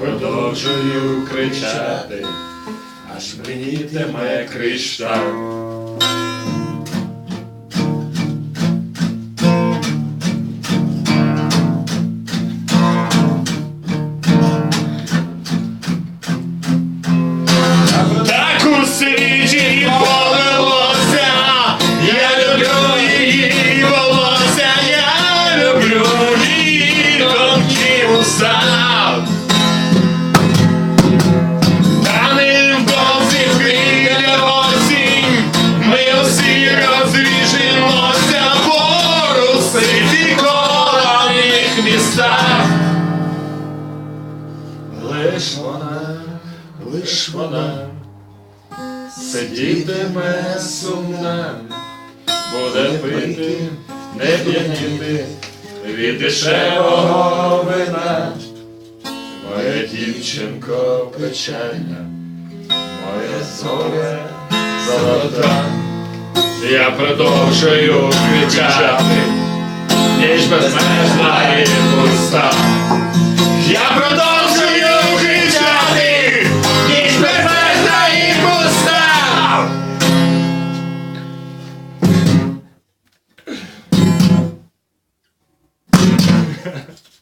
продовжую кричати, аж мені тиме кришталь. Так русифікованих. Лиш вона, лиш вона сидітиме сумна, буде пити, не п'яніти від дешевого вина. Моя дівчинко печальна, моя зоря золота, я продовжую кричати, ніж безмежна устав. Я продовжую кричати, ніж безмежна і пуста. Yeah.